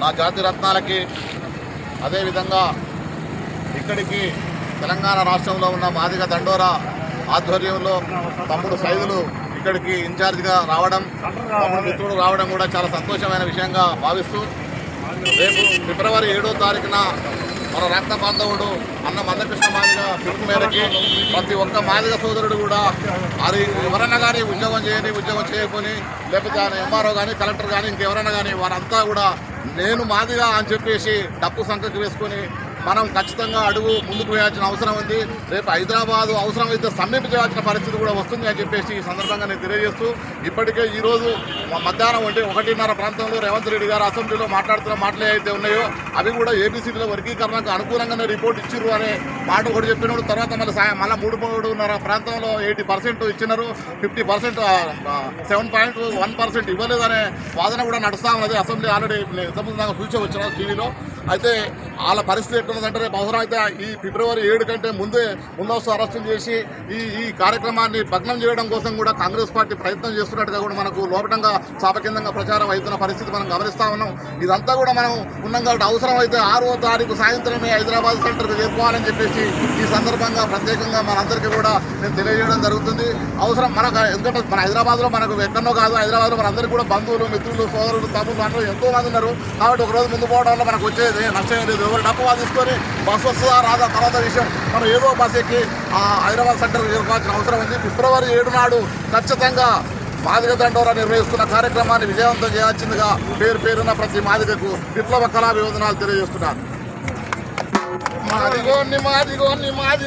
నా జాతి రత్నాలకి అదేవిధంగా ఇక్కడికి తెలంగాణ రాష్ట్రంలో ఉన్న మాదిగ దండోరా ఆధ్వర్యంలో తమ్ముడు సైదులు ఇక్కడికి ఇన్ఛార్జ్గా రావడం తమ్ముడు మిత్రుడు రావడం కూడా చాలా సంతోషమైన విషయంగా భావిస్తూ రేపు ఫిబ్రవరి ఏడో తారీఖున మన రక్త బాంధవుడు అన్న మందకృష్ణ మాదిగ పిలుపు మేరకి ప్రతి ఒక్క మాదిగ సోదరుడు కూడా అది ఎవరైనా కానీ ఉద్యోగం చేయని ఉద్యోగం చేయకపోని లేకపోతే ఆయన ఎంఆర్ఓ కానీ కలెక్టర్ కానీ ఇంకెవరైనా కానీ వారంతా కూడా నేను మాదిగా అని చెప్పేసి డప్పు సంఖ్యకు వేసుకొని మనం ఖచ్చితంగా అడుగు ముందుకు వేయాల్సిన అవసరం ఉంది. రేపు హైదరాబాద్ అవసరమైతే అయితే చేయాల్సిన పరిస్థితి కూడా వస్తుంది అని చెప్పేసి ఈ సందర్భంగా నేను తెలియజేస్తూ ఇప్పటికే ఈరోజు మధ్యాహ్నం అంటే ఒకటిన్నర ప్రాంతంలో రేవంత్ రెడ్డి గారు అసెంబ్లీలో మాట్లాడుతున్న మాటలు ఏవైతే ఉన్నాయో అవి కూడా ఏబీసీలో వర్గీకరణకు అనుకూలంగానే రిపోర్ట్ ఇచ్చిర్రు అనే మాట ఒకటి చెప్పినాడు తర్వాత మళ్ళీ సాయం మళ్ళీ మూడు మూడున్నర ప్రాంతంలో ఎయిటీ పర్సెంట్ ఇచ్చినారు. Fifty percent seven point one percent ఇవ్వలేదనే వాదన కూడా నడుస్తా ఉన్నది. అసెంబ్లీ ఆల్రెడీ ఇంతకుముందు దాకా చూసే వచ్చిన టీవీలో. అయితే వాళ్ళ పరిస్థితి ఎట్లున్నదంటే రేపు అయితే ఈ ఫిబ్రవరి ఏడు కంటే ముందే ముందస్తు అరెస్టులు చేసి ఈ ఈ కార్యక్రమాన్ని భగ్నం చేయడం కోసం కూడా కాంగ్రెస్ పార్టీ ప్రయత్నం చేస్తున్నట్టుగా కూడా మనకు లోపటంగా చాపకిందంగా ప్రచారం అవుతున్న పరిస్థితి మనం గమనిస్తా ఉన్నాం. ఇదంతా కూడా మనం ఉన్నాం కాబట్టి అయితే ఆరో తారీఖు సాయంత్రమే హైదరాబాద్ సెంటర్కి చేరుకోవాలని చెప్పేసి ఈ సందర్భంగా ప్రత్యేకంగా మనందరికీ కూడా నేను తెలియజేయడం జరుగుతుంది. అవసరం మనకు ఎందుకంటే మన హైదరాబాద్లో మనకు ఎక్కడో కాదు హైదరాబాద్లో మనందరికీ కూడా బంధువులు మిత్రులు సోదరులు తమ్ముళ్ళు అందరూ ఎంతో మంది ఉన్నారు. కాబట్టి ఒకరోజు ముందు పోవడం వల్ల మనకు వచ్చే లేదు నష్టం లేదు. ఎవరు డబ్బు తీసుకొని బస్సు వస్తుందా రాదా? తర్వాత విషయం. మనం ఏదో బస్ ఎక్కి హైదరాబాద్ సెంటర్ చేరుకోవాల్సిన అవసరం ఉంది. ఫిబ్రవరి ఏడు నాడు ఖచ్చితంగా మాదిగ దండోరా నిర్వహిస్తున్న కార్యక్రమాన్ని విజయవంతం చేయాల్సిందిగా పేరు పేరున్న ప్రతి మాదిగకు విప్లవ కళా వివదనాలు తెలియజేస్తున్నారు. మాదిగోని మాదిగోని మాది